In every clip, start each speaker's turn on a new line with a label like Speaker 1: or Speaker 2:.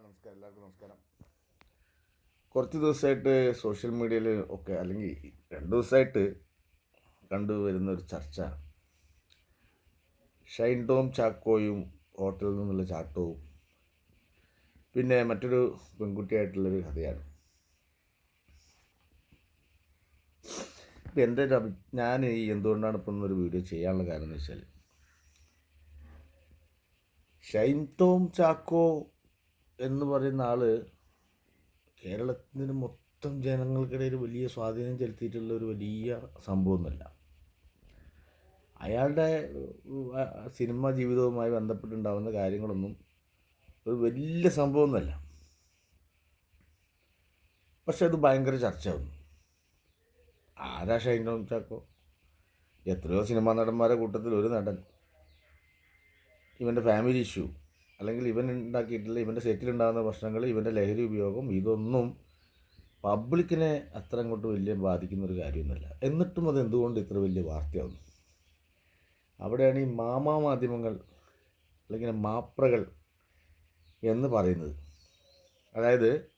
Speaker 1: നമസ്കാരം എല്ലാവർക്കും നമസ്കാരം. കുറച്ച് ദിവസമായിട്ട് സോഷ്യൽ മീഡിയയിൽ ഒക്കെ അല്ലെങ്കിൽ രണ്ട് ദിവസമായിട്ട് കണ്ടുവരുന്ന ഒരു ചർച്ച. ഷൈൻ ടോം ചാക്കോയും ഹോട്ടലിൽ നിന്നുള്ള ചാട്ടവും പിന്നെ മറ്റൊരു പെൺകുട്ടിയായിട്ടുള്ളൊരു കഥയാണ്. ഇപ്പം എന്റെ ഒരു അഭി ഞാൻ ഈ എന്തുകൊണ്ടാണ് ഇപ്പം ഒരു വീഡിയോ ചെയ്യാനുള്ള കാരണം എന്ന് വെച്ചാൽ ഷൈൻ ടോം ചാക്കോ എന്ന് പറയുന്ന ആൾ കേരളത്തിന് മൊത്തം ജനങ്ങൾക്കിടയിൽ വലിയ സ്വാധീനം ചെലുത്തിയിട്ടുള്ള ഒരു വലിയ സംഭവമൊന്നുമല്ല. അയാളുടെ സിനിമാ ജീവിതവുമായി ബന്ധപ്പെട്ടുണ്ടാവുന്ന കാര്യങ്ങളൊന്നും ഒരു വലിയ സംഭവമൊന്നുമല്ല. പക്ഷെ അത് ഭയങ്കര ചർച്ചയാവുന്നു. ആരാ ഷൈൻ ചാക്കോ? എത്രയോ സിനിമാ നടന്മാരെ കൂട്ടത്തിൽ ഒരു നടൻ. ഇവന്റെ ഫാമിലി ഇഷ്യൂ. അല്ലെങ്കിൽ ഇവൻ ഉണ്ടാക്കിയിട്ടുള്ള ഇവന്റെ സെറ്റിലുണ്ടാകുന്ന പ്രശ്നങ്ങൾ ഇവന്റെ ലഹരി ഉപയോഗം ഇതൊന്നും പബ്ലിക്കിനെ അത്ര അങ്ങോട്ട് വലിയ ബാധിക്കുന്ന ഒരു കാര്യമൊന്നുമല്ല. എന്നിട്ടും അത് എന്തുകൊണ്ട് ഇത്ര വലിയ വാർത്തയാവുന്നു? അവിടെയാണ് ഈ മാമാ മാധ്യമങ്ങൾ അല്ലെങ്കിൽ മാപ്രകൾ എന്ന് പറയുന്നത്. അതായത്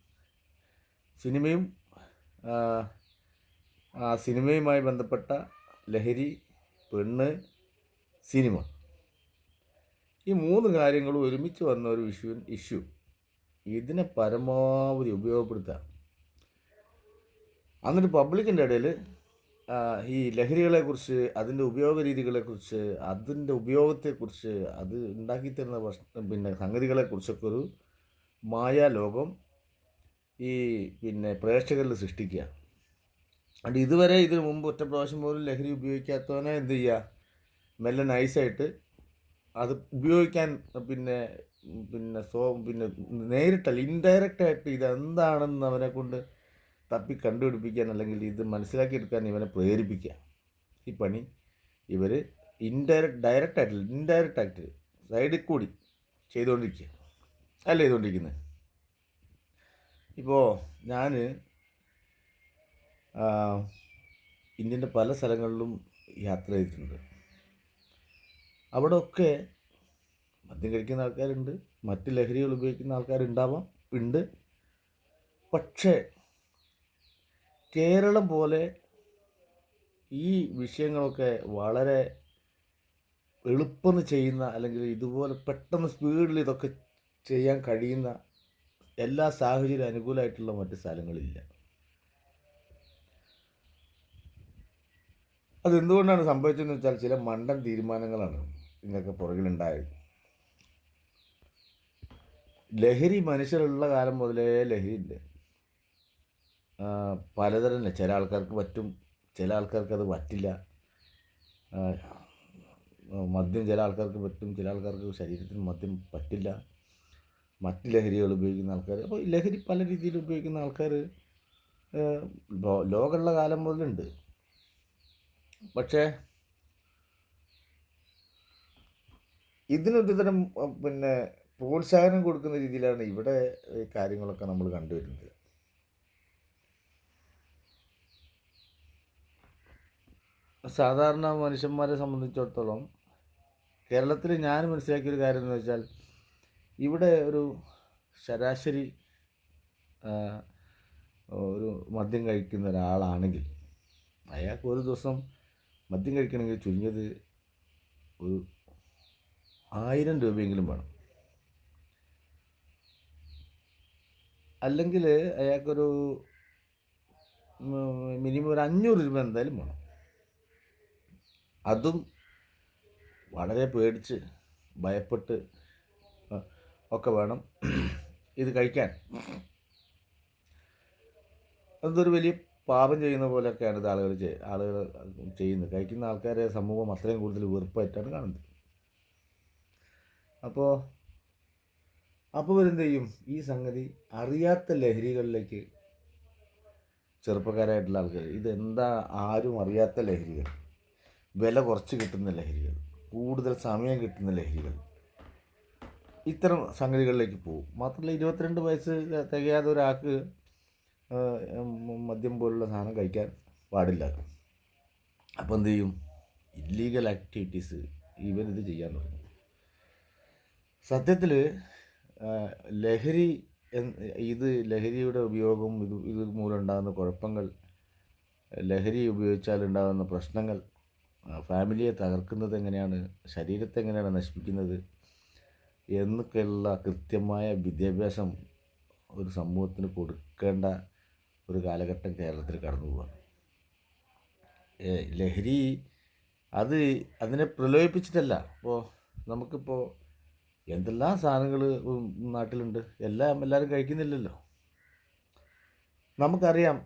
Speaker 1: സിനിമയും ആ, സിനിമയുമായി ബന്ധപ്പെട്ട ലഹരി പെണ്ണ് സിനിമ. ഈ മൂന്ന് കാര്യങ്ങളും ഒരുമിച്ച് വന്ന ഒരു ഇഷ്യൂ ഇഷ്യൂ ഇതിനെ പരമാവധി ഉപയോഗപ്പെടുത്തുക. എന്നിട്ട് പബ്ലിക്കിന്റെ ഇടയിൽ ഈ ലഹരികളെക്കുറിച്ച് അതിന്റെ ഉപയോഗ രീതികളെക്കുറിച്ച് അതിന്റെ ഉപയോഗത്തെക്കുറിച്ച് അത് ഉണ്ടാക്കിത്തരുന്ന പ്രശ്നം പിന്നെ സംഗതികളെക്കുറിച്ചൊക്കെ ഒരു മായാലോകം ഈ പിന്നെ പ്രേക്ഷകരിൽ സൃഷ്ടിക്കുക. അതുകൊണ്ട് ഇതുവരെ ഇതിനു മുമ്പ് ഒറ്റ പ്രാവശ്യം പോലും ലഹരി ഉപയോഗിക്കാത്തവനെ എന്ത് ചെയ്യുക? മെല്ലെ നൈസായിട്ട് അത് ഉപയോഗിക്കാൻ പിന്നെ പിന്നെ സോ പിന്നെ നേരിട്ടല്ല ഇൻഡയറക്റ്റ് ആയിട്ട് ഇതെന്താണെന്ന് അവനെ കൊണ്ട് തപ്പി കണ്ടുപിടിപ്പിക്കാൻ അല്ലെങ്കിൽ ഇത് മനസ്സിലാക്കിയെടുക്കാൻ ഇവനെ പ്രേരിപ്പിക്കുക. ഈ പണി ഇവർ ഇൻഡയറക്റ്റ് ഡയറക്റ്റ് ആയിട്ടില്ല ഇൻഡയറക്റ്റ് ആയിട്ട് സൈഡിൽ കൂടി ചെയ്തുകൊണ്ടിരിക്കുക. അല്ല ചെയ്തുകൊണ്ടിരിക്കുന്നത്. ഇപ്പോൾ ഞാൻ ഇന്ത്യന്റെ പല സ്ഥലങ്ങളിലും യാത്ര ചെയ്തിട്ടുണ്ട്. അവിടെ ഒക്കെ മദ്യം കഴിക്കുന്ന ആൾക്കാരുണ്ട്. മറ്റ് ലഹരികൾ ഉപയോഗിക്കുന്ന ആൾക്കാരുണ്ടാവാം ഉണ്ട്. പക്ഷേ കേരളം പോലെ ഈ വിഷയങ്ങളൊക്കെ വളരെ എളുപ്പം ചെയ്യുന്ന അല്ലെങ്കിൽ ഇതുപോലെ പെട്ടെന്ന് സ്പീഡിൽ ഇതൊക്കെ ചെയ്യാൻ കഴിയുന്ന എല്ലാ സാഹചര്യം അനുകൂലമായിട്ടുള്ള മറ്റ് സ്ഥലങ്ങളില്ല. അതെന്തുകൊണ്ടാണ് സംഭവിച്ചതെന്ന് വെച്ചാൽ ചില മണ്ടൻ തീരുമാനങ്ങളാണ്. ഇതിനൊക്കെ പുറകിലുണ്ടായത് ലഹരി മനുഷ്യരുള്ള കാലം മുതലേ ലഹരി ഇല്ല പലതരം ചില ആൾക്കാർക്ക് പറ്റും ചില ആൾക്കാർക്ക് അത് പറ്റില്ല. മദ്യം ചില ആൾക്കാർക്ക് പറ്റും ചില ആൾക്കാർക്ക് ശരീരത്തിന് മദ്യം പറ്റില്ല. മറ്റ് ലഹരികൾ ഉപയോഗിക്കുന്ന ആൾക്കാർ അപ്പോൾ ലഹരി പല രീതിയിൽ ഉപയോഗിക്കുന്ന ആൾക്കാർ ലോകമുള്ള കാലം മുതലുണ്ട്. പക്ഷേ ഇതിനൊരു തരം പിന്നെ പ്രോത്സാഹനം കൊടുക്കുന്ന രീതിയിലാണ് ഇവിടെ കാര്യങ്ങളൊക്കെ നമ്മൾ കണ്ടുവരുന്നത്. സാധാരണ മനുഷ്യന്മാരെ സംബന്ധിച്ചിടത്തോളം കേരളത്തിൽ ഞാൻ മനസ്സിലാക്കിയൊരു കാര്യം എന്ന് വെച്ചാൽ ഇവിടെ ഒരു ശരാശരി ഒരു മദ്യം കഴിക്കുന്ന ഒരാളാണെങ്കിൽ അയാൾക്ക് ഒരു ദിവസം മദ്യം കഴിക്കണമെങ്കിൽ ചുരുങ്ങിയത് ഒരു ആയിരം രൂപയെങ്കിലും വേണം. അല്ലെങ്കിൽ അയാൾക്കൊരു മിനിമം ഒരു അഞ്ഞൂറ് രൂപ എന്തായാലും വേണം. അതും വളരെ പേടിച്ച് ഭയപ്പെട്ട് ഒക്കെ വേണം ഇത് കഴിക്കാൻ. അതൊരു വലിയ പാപം ചെയ്യുന്ന പോലെയൊക്കെയാണ് ഇത് ആളുകൾ ആളുകൾ ചെയ്യുന്നത്. കഴിക്കുന്ന ആൾക്കാരെ സമൂഹം അത്രയും കൂടുതൽ വെറുപ്പായിട്ടാണ് കാണുന്നത്. അപ്പോൾ അപ്പോൾ വരും ചെയ്യും ഈ സംഗതി അറിയാത്ത ലഹരികളിലേക്ക് ചെറുപ്പക്കാരായിട്ടുള്ള ആൾക്കാർ ഇതെന്താ ആരും അറിയാത്ത ലഹരികൾ? വില കുറച്ച് കിട്ടുന്ന ലഹരികൾ കൂടുതൽ സമയം കിട്ടുന്ന ലഹരികൾ ഇത്തരം സംഗതികളിലേക്ക് പോകും. മാത്രമല്ല ഇരുപത്തിരണ്ട് വയസ്സ് തികയാതെ ഒരാൾക്ക് മദ്യം പോലുള്ള സാധനം കഴിക്കാൻ പാടില്ല. അപ്പോൾ എന്ത് ചെയ്യും ഇല്ലീഗൽ ആക്ടിവിറ്റീസ് ഇവരിത് ചെയ്യാൻ തുടങ്ങും. സത്യത്തിൽ ലഹരി ഇത് ലഹരിയുടെ ഉപയോഗം ഇത് ഇത് മൂലം ഉണ്ടാകുന്ന കുഴപ്പങ്ങൾ ലഹരി ഉപയോഗിച്ചാൽ ഉണ്ടാകുന്ന പ്രശ്നങ്ങൾ ഫാമിലിയെ തകർക്കുന്നത് എങ്ങനെയാണ് ശരീരത്തെ എങ്ങനെയാണ് നശിപ്പിക്കുന്നത് എന്നൊക്കെയുള്ള കൃത്യമായ വിദ്യാഭ്യാസം ഒരു സമൂഹത്തിന് കൊടുക്കേണ്ട ഒരു കാലഘട്ടം കേരളത്തിൽ കടന്നു പോവാണ്. ലഹരി അത് അതിനെ പ്രലോഭിപ്പിച്ചിട്ടല്ല. ഇപ്പോൾ നമുക്കിപ്പോൾ എന്തെല്ലാം സാധനങ്ങൾ നാട്ടിലുണ്ട്? എല്ലാം എല്ലാവരും കഴിക്കുന്നില്ലല്ലോ. നമുക്കറിയാം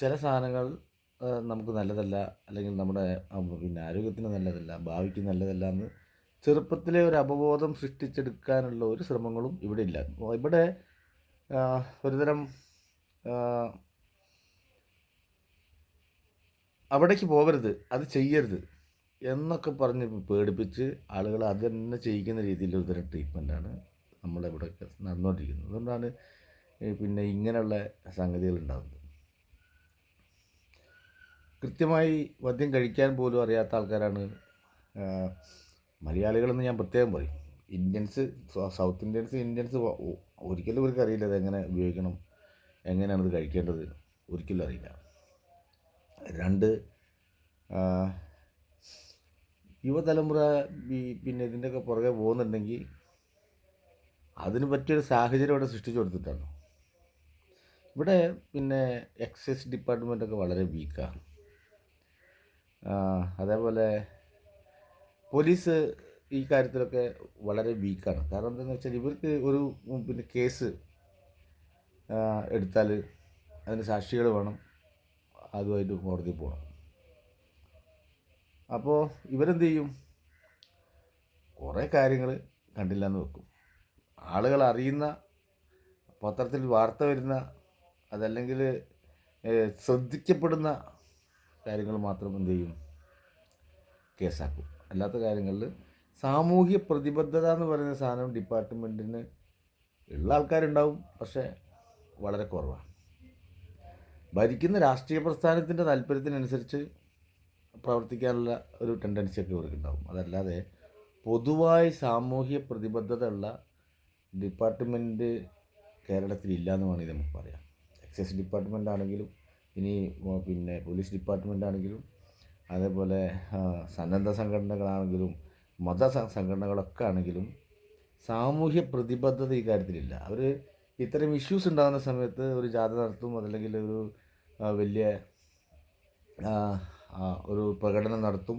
Speaker 1: ചില സാധനങ്ങൾ നമുക്ക് നല്ലതല്ല അല്ലെങ്കിൽ നമ്മുടെ പിന്നെ ആരോഗ്യത്തിന് നല്ലതല്ല ഭാവിക്ക് നല്ലതല്ല എന്ന് ചെറുപ്പത്തിലെ ഒരു അവബോധം സൃഷ്ടിച്ചെടുക്കാനുള്ള ഒരു ശ്രമങ്ങളും ഇവിടെ ഇല്ല. ഇവിടെ ഒരുതരം അവിടേക്ക് പോകരുത് അത് ചെയ്യരുത്. എന്നൊക്കെ പറഞ്ഞ് പേടിപ്പിച്ച് ആളുകൾ അത് തന്നെ ചെയ്യിക്കുന്ന രീതിയിലുള്ള ഒരുതരം ട്രീറ്റ്മെന്റാണ് നമ്മളിവിടെയൊക്കെ നടന്നുകൊണ്ടിരിക്കുന്നത്. അതുകൊണ്ടാണ് പിന്നെ ഇങ്ങനെയുള്ള സംഗതികൾ ഉണ്ടാകുന്നത് കൃത്യമായി മദ്യം കഴിക്കാൻ പോലും അറിയാത്ത ആൾക്കാരാണ് മലയാളികളെന്ന് ഞാൻ പ്രത്യേകം പറയും. ഇന്ത്യൻസ് സൗത്ത് ഇന്ത്യൻസ് ഇന്ത്യൻസ് ഒരിക്കലും ഇവർക്ക് അറിയില്ല അത് എങ്ങനെ ഉപയോഗിക്കണം എങ്ങനെയാണ് ഇത് കഴിക്കേണ്ടത്. ഒരിക്കലും അറിയില്ല. രണ്ട് യുവതലമുറ ഈ പിന്നെ ഇതിന്റെയൊക്കെ പുറകെ പോകുന്നുണ്ടെങ്കിൽ അതിന് പറ്റിയൊരു സാഹചര്യം ഇവിടെ സൃഷ്ടിച്ചു കൊടുത്തിട്ടാണ്. ഇവിടെ പിന്നെ എക്സൈസ് ഡിപ്പാർട്ട്മെന്റൊക്കെ വളരെ വീക്കാണ് അതേപോലെ പോലീസ് ഈ കാര്യത്തിലൊക്കെ വളരെ വീക്കാണ്. കാരണം എന്താണെന്ന് വെച്ചാൽ ഇവർക്ക് ഒരു പിന്നെ കേസ് എടുത്താൽ അതിന് സാക്ഷികൾ വേണം അതുമായിട്ട് കോടതിയിൽ പോകണം. അപ്പോൾ ഇവരെന്ത് ചെയ്യും കുറേ കാര്യങ്ങൾ കണ്ടില്ല എന്ന് വെക്കും. ആളുകൾ അറിയുന്ന പത്രത്തിൽ വാർത്ത വരുന്ന അതല്ലെങ്കിൽ ശ്രദ്ധിക്കപ്പെടുന്ന കാര്യങ്ങൾ മാത്രം എന്ത് ചെയ്യും കേസാക്കും. അല്ലാത്ത കാര്യങ്ങളിൽ സാമൂഹ്യ പ്രതിബദ്ധത എന്ന് പറയുന്ന സാധനം ഡിപ്പാർട്ട്മെന്റിന് ഉള്ള ആൾക്കാരുണ്ടാവും പക്ഷേ വളരെ കുറവാണ്. ഭരിക്കുന്ന രാഷ്ട്രീയ പ്രസ്ഥാനത്തിന്റെ താല്പര്യത്തിനനുസരിച്ച് പ്രവർത്തിക്കാനുള്ള ഒരു ടെൻഡൻസിയൊക്കെ ഇവർക്കുണ്ടാവും അതല്ലാതെ പൊതുവായി സാമൂഹ്യ പ്രതിബദ്ധത ഉള്ള ഡിപ്പാർട്ട്മെന്റ് കേരളത്തിൽ ഇല്ല എന്ന് വേണമെങ്കിൽ നമുക്ക് പറയാം. എക്സൈസ് ഡിപ്പാർട്ട്മെന്റ് ആണെങ്കിലും ഇനി പിന്നെ പോലീസ് ഡിപ്പാർട്ട്മെന്റ് ആണെങ്കിലും അതേപോലെ സന്നദ്ധ സംഘടനകളാണെങ്കിലും മത സംഘടനകളൊക്കെ ആണെങ്കിലും സാമൂഹ്യ പ്രതിബദ്ധത ഈ കാര്യത്തിലില്ല. അവർ ഇത്തരം ഇഷ്യൂസ് ഉണ്ടാകുന്ന സമയത്ത് ഒരു ജാഥ നടത്തും അതല്ലെങ്കിൽ ഒരു വലിയ ഒരു പ്രകടനം നടത്തും.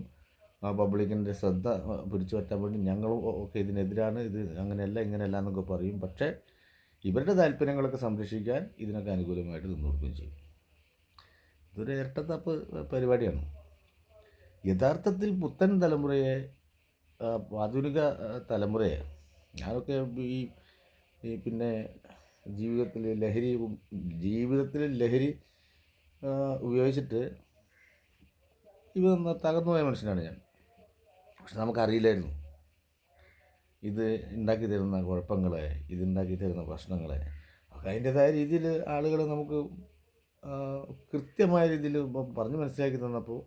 Speaker 1: പബ്ലിക്കിന്റെ ശ്രദ്ധ പിടിച്ചു പറ്റാൻ വേണ്ടി ഞങ്ങളും ഒക്കെ ഇതിനെതിരാണ്. ഇത് അങ്ങനെയല്ല ഇങ്ങനെയല്ല എന്നൊക്കെ പറയും. പക്ഷേ ഇവരുടെ താല്പര്യങ്ങളൊക്കെ സംരക്ഷിക്കാൻ ഇതിനൊക്കെ അനുകൂലമായിട്ട് നിന്ന് കൊടുക്കുകയും ചെയ്യും. ഇതൊരു ഇരട്ടത്താപ്പ് പരിപാടിയാണ്. യഥാർത്ഥത്തിൽ പുത്തൻ തലമുറയെ ആധുനിക തലമുറയെ ഞാനൊക്കെ ഈ ഈ പിന്നെ ജീവിതത്തിൽ ലഹരി ജീവിതത്തിൽ ലഹരി ഉപയോഗിച്ചിട്ട് ഇവ തകർന്നു പോയ മനുഷ്യനാണ് ഞാൻ. പക്ഷെ നമുക്കറിയില്ലായിരുന്നു. ഇത് ഉണ്ടാക്കി തരുന്ന കുഴപ്പങ്ങളെ ഇതുണ്ടാക്കി തരുന്ന പ്രശ്നങ്ങളെ ഒക്കെ അതിന്റെതായ രീതിയിൽ ആളുകൾ നമുക്ക് കൃത്യമായ രീതിയിൽ പറഞ്ഞ് മനസ്സിലാക്കി തന്നപ്പോൾ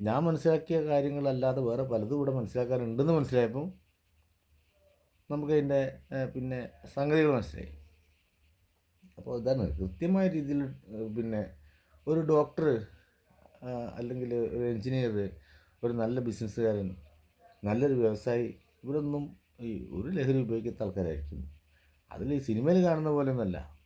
Speaker 1: ഞാൻ മനസ്സിലാക്കിയ കാര്യങ്ങളല്ലാതെ വേറെ പലതും ഇവിടെ മനസ്സിലാക്കാനുണ്ടെന്ന് മനസ്സിലായപ്പോൾ നമുക്ക് അതിന്റെ പിന്നെ സംഗതികൾ മനസ്സിലായി. അപ്പോൾ ഇതാണ് കൃത്യമായ രീതിയിൽ പിന്നെ ഒരു ഡോക്ടർ അല്ലെങ്കിൽ ഒരു എൻജിനീയർ ഒരു നല്ല ബിസിനസ്സുകാരൻ നല്ലൊരു വ്യവസായി ഇവരൊന്നും ഈ ഒരു ലഹരി ഉപയോഗിക്കാത്ത ആൾക്കാരായിരിക്കും അതിൽ ഈ സിനിമയിൽ കാണുന്ന പോലെ ഒന്നല്ല.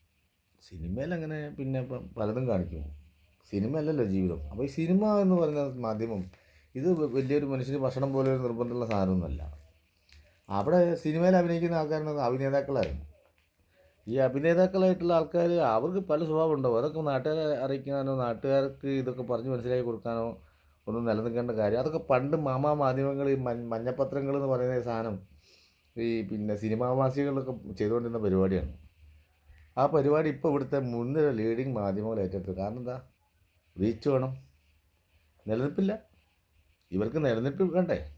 Speaker 1: സിനിമയിൽ അങ്ങനെ പിന്നെ പലതും കാണിക്കും. സിനിമ അല്ലല്ലോ ജീവിതം. അപ്പോൾ ഈ സിനിമ എന്ന് പറയുന്ന മാധ്യമം ഇത് വലിയൊരു മനുഷ്യന് ഭക്ഷണം പോലെ ഒരു നിർബന്ധമുള്ള സാധനമൊന്നുമല്ല. അവിടെ സിനിമയിൽ അഭിനയിക്കുന്ന ആൾക്കാരെന്ന് അഭിനേതാക്കളായിരുന്നു. ഈ അഭിനേതാക്കളായിട്ടുള്ള ആൾക്കാർ അവർക്ക് പല സ്വഭാവം ഉണ്ടാവും അതൊക്കെ നാട്ടുകാരെ അറിയിക്കാനോ നാട്ടുകാർക്ക് ഇതൊക്കെ പറഞ്ഞ് മനസ്സിലാക്കി കൊടുക്കാനോ ഒന്നും നിലനിൽക്കേണ്ട കാര്യം. അതൊക്കെ പണ്ട് മാമാ മാധ്യമങ്ങൾ ഈ മഞ്ഞ മഞ്ഞപ്പത്രങ്ങൾ എന്ന് പറയുന്ന സാധനം ഈ പിന്നെ സിനിമാവാസികളൊക്കെ ചെയ്തുകൊണ്ടിരുന്ന പരിപാടിയാണ്. ആ പരിപാടി ഇപ്പോൾ ഇവിടുത്തെ മുൻനിര ലീഡിങ് മാധ്യമങ്ങൾ ഏറ്റെടുത്തു കാരണം എന്താ? റീച്ച് വേണം. നിലനിൽപ്പില്ല. ഇവർക്ക് നിലനിൽപ്പ് വേണ്ടേ?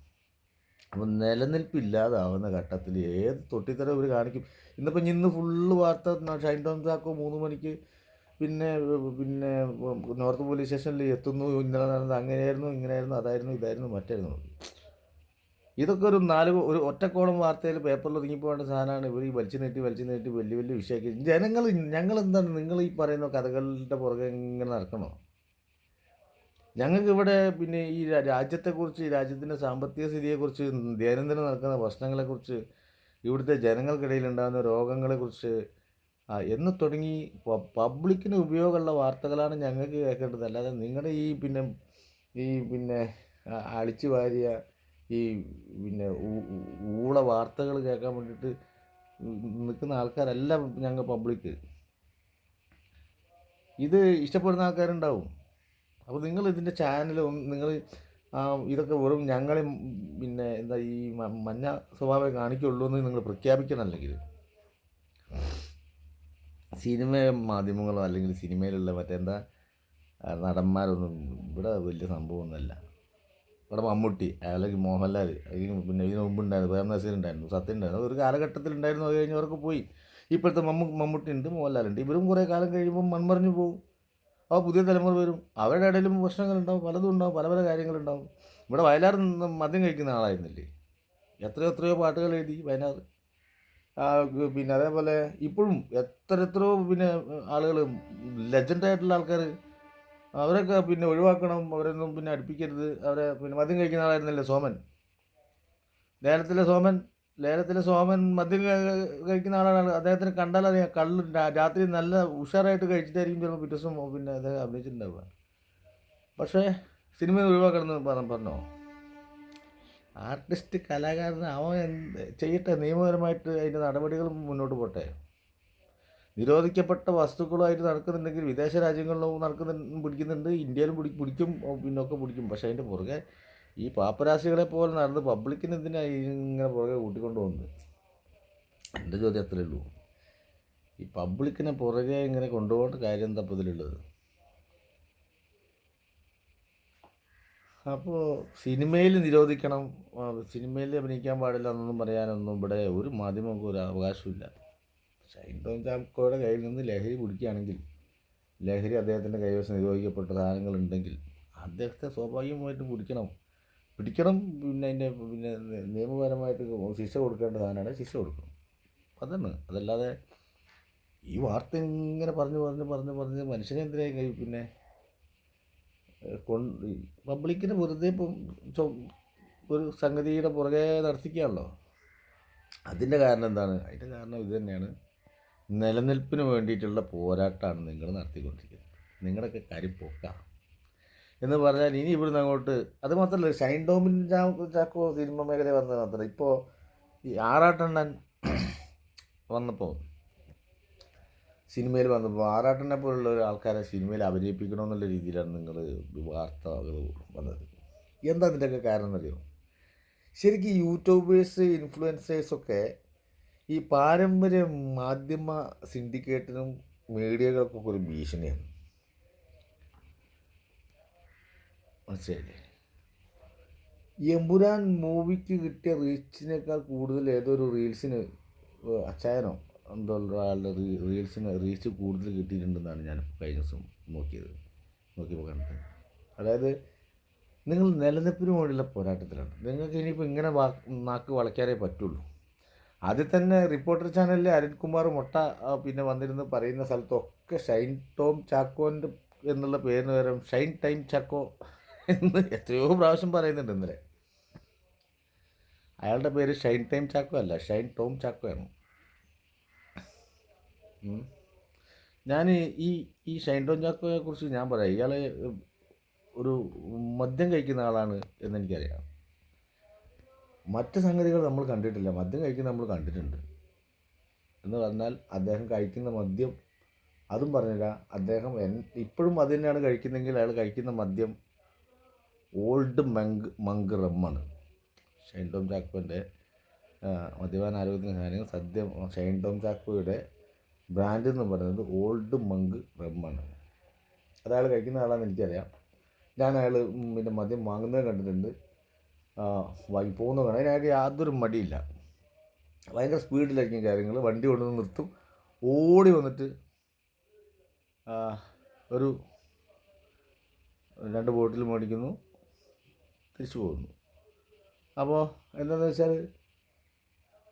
Speaker 1: അപ്പം നിലനിൽപ്പില്ലാതാവുന്ന ഘട്ടത്തിൽ ഏത് തൊട്ടിത്തരം ഇവർ കാണിക്കും. ഇന്നിപ്പം ഇന്ന് ഫുള്ള് വാർത്ത ഷൈൻ ടോം ചാക്കോ മൂന്ന് മണിക്ക് പിന്നെ പിന്നെ നോർത്ത് പോലീസ് സ്റ്റേഷനിൽ എത്തുന്നു ഇന്നലെ നടന്നത് അങ്ങനെയായിരുന്നു ഇങ്ങനെയായിരുന്നു അതായിരുന്നു ഇതായിരുന്നു മറ്റായിരുന്നു. ഇതൊക്കെ ഒരു നാല് ഒരു ഒറ്റക്കോളം വാർത്തയിൽ പേപ്പറിൽ ഒതുങ്ങിപ്പോകേണ്ട സാധനമാണ്. ഇവർ ഈ വലിച്ചു നീട്ടി വലിച്ചു നീട്ടി വലിയ വലിയ വിഷയമാക്കി. ജനങ്ങൾ ഞങ്ങൾ എന്താണ് നിങ്ങൾ ഈ പറയുന്ന കഥകളുടെ പുറകെ ഇങ്ങനെ നടക്കണോ? ഞങ്ങൾക്ക് ഇവിടെ പിന്നെ ഈ രാജ്യത്തെക്കുറിച്ച് രാജ്യത്തിന്റെ സാമ്പത്തിക സ്ഥിതിയെക്കുറിച്ച് ദൈനംദിനം നടക്കുന്ന പ്രശ്നങ്ങളെക്കുറിച്ച് ഇവിടുത്തെ ജനങ്ങൾക്കിടയിൽ ഉണ്ടാകുന്ന രോഗങ്ങളെക്കുറിച്ച് എന്ന് തുടങ്ങി പബ്ലിക്കിന് ഉപയോഗമുള്ള വാർത്തകളാണ് ഞങ്ങൾക്ക് കേൾക്കേണ്ടത്. അല്ലാതെ നിങ്ങളുടെ ഈ പിന്നെ ഈ പിന്നെ അടിച്ചു വാരിയ ഈ പിന്നെ ഊള വാർത്തകൾ കേൾക്കാൻ വേണ്ടിയിട്ട് നിൽക്കുന്ന ആൾക്കാരല്ല ഞങ്ങൾ പബ്ലിക്ക് ഇത് ഇഷ്ടപ്പെടുന്ന ആൾക്കാരുണ്ടാവും. അപ്പോൾ നിങ്ങൾ ഇതിന്റെ ചാനലും നിങ്ങൾ ഇതൊക്കെ വെറും ഞങ്ങളെ പിന്നെ എന്താ ഈ മഞ്ഞ സ്വഭാവം കാണിക്കുള്ളൂ എന്ന് നിങ്ങൾ പ്രഖ്യാപിക്കണം അല്ലെങ്കിൽ. സിനിമ മാധ്യമങ്ങളോ അല്ലെങ്കിൽ സിനിമയിലുള്ള മറ്റെന്താ നടന്മാരൊന്നും ഇവിടെ വലിയ സംഭവമൊന്നുമല്ല. ഇവിടെ മമ്മൂട്ടി അല്ലെങ്കിൽ മോഹൻലാൽ അല്ലെങ്കിൽ പിന്നെ ഇതിന് മുമ്പ് ഉണ്ടായിരുന്നു പ്രേം നസീർ ഉണ്ടായിരുന്നു സത്യം ഉണ്ടായിരുന്നു ഒരു കാലഘട്ടത്തിൽ ഉണ്ടായിരുന്നു അത് കഴിഞ്ഞവർക്ക് പോയി. ഇപ്പോഴത്തെ മമ്മൂ മമ്മൂട്ടി ഉണ്ട് മോഹൻലാലുണ്ട് ഇവരും കുറേ കാലം കഴിയുമ്പോൾ മൺമറിഞ്ഞു പോകും അപ്പോൾ പുതിയ തലമുറ വരും. അവരുടെ ഇടയിലും പ്രശ്നങ്ങളുണ്ടാവും പലതും ഉണ്ടാവും. പല പല കാര്യങ്ങളുണ്ടാവും ഇവിടെ വയലാർ നിന്ന് മദ്യം കഴിക്കുന്ന ആളായിരുന്നില്ലേ? എത്രയോ എത്രയോ പാട്ടുകൾ എഴുതി വയനാട് പിന്നെ അതേപോലെ ഇപ്പോഴും എത്ര എത്രയോ പിന്നെ ആളുകൾ ലെജൻഡായിട്ടുള്ള ആൾക്കാർ അവരൊക്കെ പിന്നെ ഒഴിവാക്കണം. അവരൊന്നും പിന്നെ അടുപ്പിക്കരുത്. അവരെ പിന്നെ മദ്യം കഴിക്കുന്ന ആളായിരുന്നല്ലേ സോമൻ? നേരത്തിലെ സോമൻ ലേലത്തിലെ സോമൻ മദ്യം കഴിക്കുന്ന ആളാണ്. അദ്ദേഹത്തിന് കള്ള് രാ- രാത്രി നല്ല ഉഷാറായിട്ട് കഴിച്ചിട്ടായിരിക്കും ചിലപ്പോൾ പിറ്റേ ദിവസം പിന്നെ അദ്ദേഹം അഭിനയിച്ചിട്ടുണ്ടാവുക. പക്ഷേ സിനിമ ഒഴിവാക്കണമെന്ന് പറഞ്ഞു പറഞ്ഞോ? ആർട്ടിസ്റ്റ് കലാകാരൻ അവൻ ചെയ്യട്ടെ നിയമപരമായിട്ട് അതിന്റെ നടപടികൾ മുന്നോട്ട് പോട്ടെ. നിരോധിക്കപ്പെട്ട വസ്തുക്കളുമായിട്ട് നടക്കുന്നുണ്ടെങ്കിൽ വിദേശ രാജ്യങ്ങളിലും നടക്കുന്നുണ്ട് പിടിക്കുന്നുണ്ട് ഇന്ത്യയിലും പിടി പിടിക്കും പിന്നൊക്കെ പിടിക്കും. പക്ഷേ അതിന്റെ പുറകെ ഈ പാപ്പരാശികളെ പോലെ നടന്ന് പബ്ലിക്കിന് എന്തിനാ ഇങ്ങനെ പുറകെ കൂട്ടിക്കൊണ്ട് പോകുന്നത് എന്റെ ചോദ്യം അത്രേ ഉള്ളൂ. ഈ പബ്ലിക്കിനെ പുറകെ ഇങ്ങനെ കൊണ്ടുപോകേണ്ട കാര്യം എന്താ ഇതിലുള്ളത്? അപ്പോൾ സിനിമയിൽ നിരോധിക്കണം സിനിമയിൽ അഭിനയിക്കാൻ പാടില്ല എന്നൊന്നും പറയാനൊന്നും ഇവിടെ ഒരു മാധ്യമങ്ങൾക്കും ഒരു അവകാശമില്ല ഷൈൻ ടോം ചാക്കോയുടെ കയ്യിൽ നിന്ന് ലഹരി കുടിക്കുകയാണെങ്കിൽ ലഹരി അദ്ദേഹത്തിന്റെ കൈവശം നിരോധിക്കപ്പെട്ട സാധനങ്ങളുണ്ടെങ്കിൽ അദ്ദേഹത്തെ സ്വാഭാവികമായിട്ട് പിടിക്കണം പിടിക്കണം പിന്നെ അതിന്റെ പിന്നെ നിയമപരമായിട്ട് ശിക്ഷ കൊടുക്കേണ്ട സാധനമാണ് ശിക്ഷ കൊടുക്കണം. അതാണ്. അതല്ലാതെ ഈ വാർത്ത ഇങ്ങനെ പറഞ്ഞ് പറഞ്ഞ് പറഞ്ഞ് പറഞ്ഞ് മനുഷ്യനെ എന്തിനാ പിന്നെ കൊണ്ട് പബ്ലിക്കിന് വെറുതെ ഇപ്പം ഒരു സംഗതിയുടെ പുറകെ നടത്തിക്കുകയാണല്ലോ. അതിന്റെ കാരണം എന്താണ്? അതിന്റെ കാരണം ഇത് തന്നെയാണ്. നിലനിൽപ്പിന് വേണ്ടിയിട്ടുള്ള പോരാട്ടമാണ് നിങ്ങൾ നടത്തിക്കൊണ്ടിരിക്കുന്നത്. നിങ്ങളുടെയൊക്കെ കാര്യം പോക്കാം. എന്ന് പറഞ്ഞാൽ ഇനി ഇവിടുന്ന് അങ്ങോട്ട് അത് മാത്രമല്ല ഷൈൻ ഡോമിൻ ചാക്കോ സിനിമ മേഖല വന്നത് മാത്രമല്ല. ഇപ്പോൾ ഈ ആറാട്ടെണ്ണൻ വന്നപ്പോൾ സിനിമയിൽ വന്നപ്പോൾ ആറാട്ടനെ പോലുള്ള ആൾക്കാരെ സിനിമയിൽ അഭിനയിപ്പിക്കണമെന്നുള്ള രീതിയിലാണ് നിങ്ങൾ വാർത്തകൾ വന്നത്. എന്താ ഇതിന്റെയൊക്കെ കാരണം എന്നറിയോ ശരിക്കും യൂട്യൂബേഴ്സ് ഇൻഫ്ലുവൻസേഴ്സൊക്കെ ഈ പാരമ്പര്യ മാധ്യമ സിൻഡിക്കേറ്റിനും മീഡിയകൾക്കൊക്കെ ഒരു ഭീഷണിയാണ്. മനസ്സിലായില്ലേ എമ്പുരാൻ മൂവിക്ക് കിട്ടിയ റീച്ചിനേക്കാൾ കൂടുതൽ ഏതൊരു റീൽസിന് അച്ചായനോ എന്തോ ഒരാളുടെ റീൽസിന് റീച്ച് കൂടുതൽ കിട്ടിയിട്ടുണ്ടെന്നാണ് ഞാൻ കഴിഞ്ഞ ദിവസം നോക്കിയത്. നോക്കിയപ്പോൾ കണ്ടത്. അതായത് നിങ്ങൾ നിലനിൽപ്പിന് വേണ്ടിയുള്ള പോരാട്ടത്തിലാണ്. നിങ്ങൾക്ക് ഇനിയിപ്പോൾ ഇങ്ങനെ നാക്ക് വളയ്ക്കാനേ പറ്റുള്ളൂ. ആദ്യം തന്നെ റിപ്പോർട്ടർ ചാനലിലെ അരുൺകുമാർ മൊട്ട പിന്നെ വന്നിരുന്ന് പറയുന്ന സ്ഥലത്തൊക്കെ ഷൈൻ ടോം ചാക്കോന്റെ എന്നുള്ള പേരിന് പകരം ഷൈൻ ടൈം ചാക്കോ എന്ന് എത്രയോ പ്രാവശ്യം പറയുന്നുണ്ട് ഇന്നലെ. അയാളുടെ പേര് ഷൈൻ ടൈം ചാക്കോ അല്ല ഷൈൻ ടോം ചാക്കോ ആണ്. ഞാൻ ഈ ഈ ഷൈൻ ടോം ചാക്കോയെ കുറിച്ച് ഞാൻ പറയാം. ഇയാൾ ഒരു മദ്യം കഴിക്കുന്ന ആളാണ് എന്നെനിക്കറിയാം മറ്റ് സംഗതികൾ നമ്മൾ കണ്ടിട്ടില്ല. മദ്യം കഴിക്കുന്ന നമ്മൾ കണ്ടിട്ടുണ്ട്. എന്ന് പറഞ്ഞാൽ അദ്ദേഹം കഴിക്കുന്ന മദ്യം അതും പറഞ്ഞില്ല അദ്ദേഹം എൻ ഇപ്പോഴും അത് തന്നെയാണ് കഴിക്കുന്നതെങ്കിൽ അയാൾ കഴിക്കുന്ന മദ്യം ഓൾഡ് മങ്ക് മങ്ക് റമ്മാണ് ഷൈൻ ടോം ചാക്കോന്റെ മദ്യപാന ആരോഗ്യത്തിന് കാര്യങ്ങൾ സദ്യ ഷൈൻ ടോം ചാക്കോയുടെ ബ്രാൻഡ് എന്ന് പറയുന്നത് ഓൾഡ് മങ്ക് റമ്മാണ് അതയാൾ കഴിക്കുന്ന ആളാണെന്ന് എനിക്കറിയാം. ഞാൻ അയാൾ പിന്നെ മദ്യം വാങ്ങുന്നത് കണ്ടിട്ടുണ്ട്. വാങ്ങി പോകുന്നത് കാണാൻ അതിനയാൾക്ക് യാതൊരു മടിയില്ല. ഭയങ്കര സ്പീഡിലായിരിക്കും കാര്യങ്ങൾ. വണ്ടി കൊണ്ടുവന്ന് നിർത്തും. ഓടി വന്നിട്ട് ഒരു രണ്ട് ബോട്ടിൽ മേടിക്കുന്നു. തിരിച്ചു പോകുന്നു. അപ്പോൾ എന്താണെന്ന് വെച്ചാൽ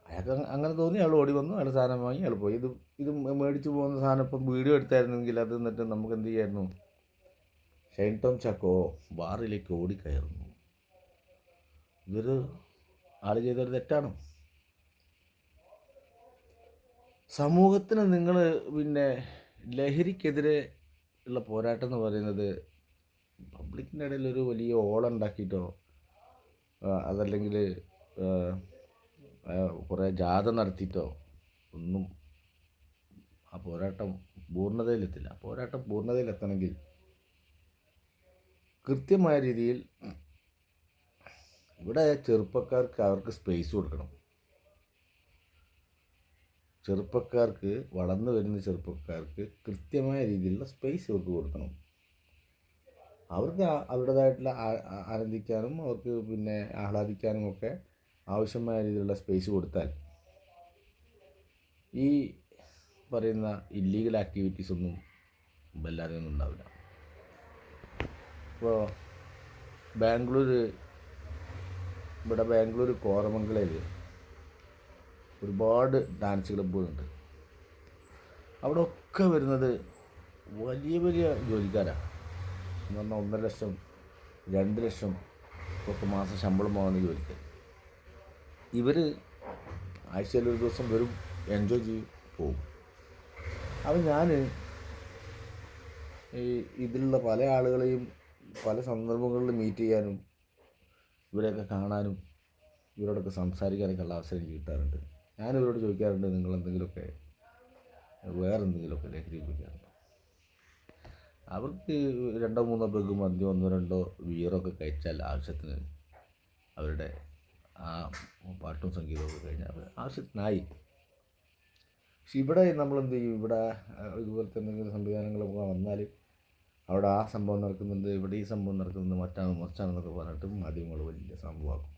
Speaker 1: അയാൾക്ക് അങ്ങനെ തോന്നി അയാൾ ഓടി വന്നു. അയാൾ സാധനം വാങ്ങി അയാൾ പോയി. ഇത് ഇത് മേടിച്ച് പോകുന്ന സാധനം ഇപ്പം വീഡിയോ എടുത്തായിരുന്നെങ്കിൽ അത് എന്നിട്ട് നമുക്ക് എന്ത് ചെയ്യായിരുന്നു? ഷൈൻ ടോം ചക്കോ ബാറിലേക്ക് ഓടിക്കയറുന്നു. ഇതൊരു ആൾ ചെയ്തൊരു തെറ്റാണോ. സമൂഹത്തിന് നിങ്ങൾ പിന്നെ ലഹരിക്കെതിരെ ഉള്ള പോരാട്ടം എന്ന് പറയുന്നത് പബ്ലിക്കിന്റെ ഇടയിൽ ഒരു വലിയ ഓളം ഉണ്ടാക്കിയിട്ടോ അതല്ലെങ്കിൽ കുറേ ജാഥ നടത്തിയിട്ടോ ഒന്നും ആ പോരാട്ടം പൂർണതയിലെത്തില്ല. ആ പോരാട്ടം പൂർണതയിലെത്തണമെങ്കിൽ കൃത്യമായ രീതിയിൽ ഇവിടെ ചെറുപ്പക്കാർക്ക് അവർക്ക് സ്പേസ് കൊടുക്കണം. ചെറുപ്പക്കാർക്ക് വളർന്നു വരുന്ന ചെറുപ്പക്കാർക്ക് കൃത്യമായ രീതിയിലുള്ള സ്പേസ് അവർക്ക് കൊടുക്കണം. അവർക്ക് അവരുടേതായിട്ടുള്ള ആനന്ദിക്കാനും അവർക്ക് പിന്നെ ആഹ്ലാദിക്കാനും ഒക്കെ ആവശ്യമായ രീതിയിലുള്ള സ്പേസ് കൊടുത്താൽ ഈ പറയുന്ന ഇല്ലീഗൽ ആക്ടിവിറ്റീസ് ഒന്നും വല്ലാതെ ഒന്നും ഉണ്ടാവില്ല. ഇപ്പോൾ ബാംഗ്ലൂർ ഇവിടെ ബാംഗ്ലൂർ കോരമംഗലയിൽ ഒരുപാട് ഡാൻസ് ക്ലബ്ബുകളുണ്ട് അവിടെ ഒക്കെ വരുന്നത് വലിയ വലിയ ജോലിക്കാരാണ് എന്ന് പറഞ്ഞാൽ ഒന്നര ലക്ഷം രണ്ട് ലക്ഷം ഒക്കെ മാസം ശമ്പളം വാങ്ങുന്ന ജോലിക്ക് ഇവർ ആഴ്ചയിൽ ഒരു ദിവസം വരും എൻജോയ് ചെയ്യും പോകും. അപ്പം ഞാൻ ഈ ഇതിലുള്ള പല ആളുകളെയും പല സന്ദർഭങ്ങളിൽ മീറ്റ് ചെയ്യാനും ഇവരെയൊക്കെ കാണാനും ഇവരോടൊക്കെ സംസാരിക്കാനൊക്കെ ഉള്ള അവസരം എനിക്ക് കിട്ടാറുണ്ട്. ഞാൻ ഇവരോട് ചോദിക്കാറുണ്ട് നിങ്ങൾ എന്തെങ്കിലുമൊക്കെ വേറെ എന്തെങ്കിലുമൊക്കെ ലഹരി ഉപയോഗിക്കാറുണ്ടോ? അവർക്ക് രണ്ടോ മൂന്നോ പേർക്ക് മദ്യം ഒന്നോ രണ്ടോ ബിയറൊക്കെ കഴിച്ചാൽ ആവശ്യത്തിന് അവരുടെ ആ പാട്ടും സംഗീതമൊക്കെ കഴിഞ്ഞാൽ ആവശ്യത്തിനായി. പക്ഷെ ഇവിടെ നമ്മൾ എന്ത് ചെയ്യും? ഇവിടെ ഇതുപോലത്തെ എന്തെങ്കിലും സംവിധാനങ്ങളൊക്കെ വന്നാൽ അവിടെ ആ സംഭവം നടക്കുന്നുണ്ട് ഇവിടെ ഈ സംഭവം നടക്കുന്നുണ്ട് മറ്റാണ് മറിച്ചാണെന്നൊക്കെ പറഞ്ഞിട്ട് മാധ്യമങ്ങൾ വലിയ സംഭവമാക്കും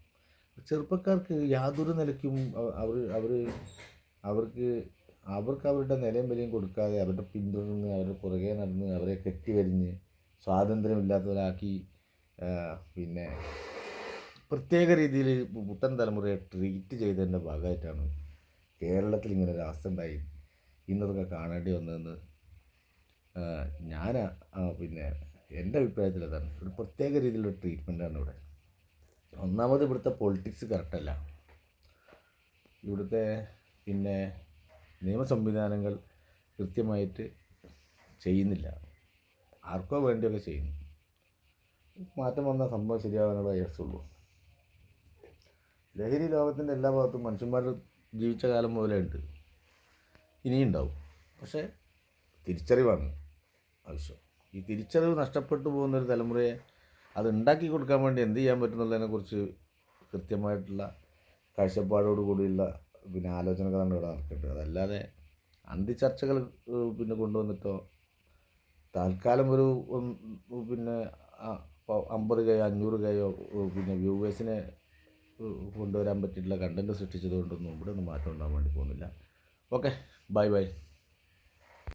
Speaker 1: ചെറുപ്പക്കാർക്ക് യാതൊരു നിലയ്ക്കും അവർ അവർ അവർക്ക് അവർക്ക് അവരുടെ നിലയും വിലയും കൊടുക്കാതെ അവരുടെ പിന്തുടർന്ന് അവരുടെ പുറകെ നടന്ന് അവരെ കെട്ടിവരിഞ്ഞ് സ്വാതന്ത്ര്യമില്ലാത്തവരാക്കി പിന്നെ പ്രത്യേക രീതിയിൽ പുത്തൻ തലമുറയെ ട്രീറ്റ് ചെയ്തതിന്റെ ഭാഗമായിട്ടാണ് കേരളത്തിൽ ഇങ്ങനെ ഒരു അവസ്ഥ ഉണ്ടായി. ഇന്നതൊക്കെ കാണേണ്ടി വന്നതെന്ന് ഞാൻ പിന്നെ എന്റെ അഭിപ്രായത്തിൽ അതാണ്. ഒരു പ്രത്യേക രീതിയിലുള്ള ട്രീറ്റ്മെന്റാണ് ഇവിടെ. ഒന്നാമത് ഇവിടുത്തെ പൊളിറ്റിക്സ് കറക്റ്റല്ല ഇവിടുത്തെ പിന്നെ നിയമ സംവിധാനങ്ങൾ കൃത്യമായിട്ട് ചെയ്യുന്നില്ല. ആർക്കോ വേണ്ടിയൊക്കെ ചെയ്യുന്നു. മാറ്റം വന്ന സംഭവം ശരിയാവാനുള്ള വയസ്സുള്ളൂ ലഹരി ലോകത്തിന്റെ എല്ലാ ഭാഗത്തും മനുഷ്യന്മാർ ജീവിച്ച കാലം മുതലേ ഉണ്ട്. ഇനിയുണ്ടാവും. പക്ഷേ തിരിച്ചറിവാണ് ആവശ്യം. ഈ തിരിച്ചറിവ് നഷ്ടപ്പെട്ടു പോകുന്ന ഒരു തലമുറയെ അത് ഉണ്ടാക്കി കൊടുക്കാൻ വേണ്ടി എന്ത് ചെയ്യാൻ പറ്റുന്നുള്ളതിനെക്കുറിച്ച് കൃത്യമായിട്ടുള്ള കാഴ്ചപ്പാടോട് കൂടിയുള്ള പിന്നെ ആലോചനകളാണ് ഇവിടെ നടക്കേണ്ടത് അതല്ലാതെ അന്തിചർച്ചകൾ പിന്നെ കൊണ്ടുവന്നിട്ടോ തൽക്കാലം ഒരു പിന്നെ അമ്പത് കയോ അഞ്ഞൂറ് കയോ പിന്നെ വ്യൂവേഴ്സിനെ കൊണ്ടുവരാൻ പറ്റിയിട്ടുള്ള കണ്ടന്റ് സൃഷ്ടിച്ചത് കൊണ്ടൊന്നും ഇവിടെ ഒന്നും മാറ്റം ഉണ്ടാകാൻ വേണ്ടി പോകുന്നില്ല. Okay bye bye.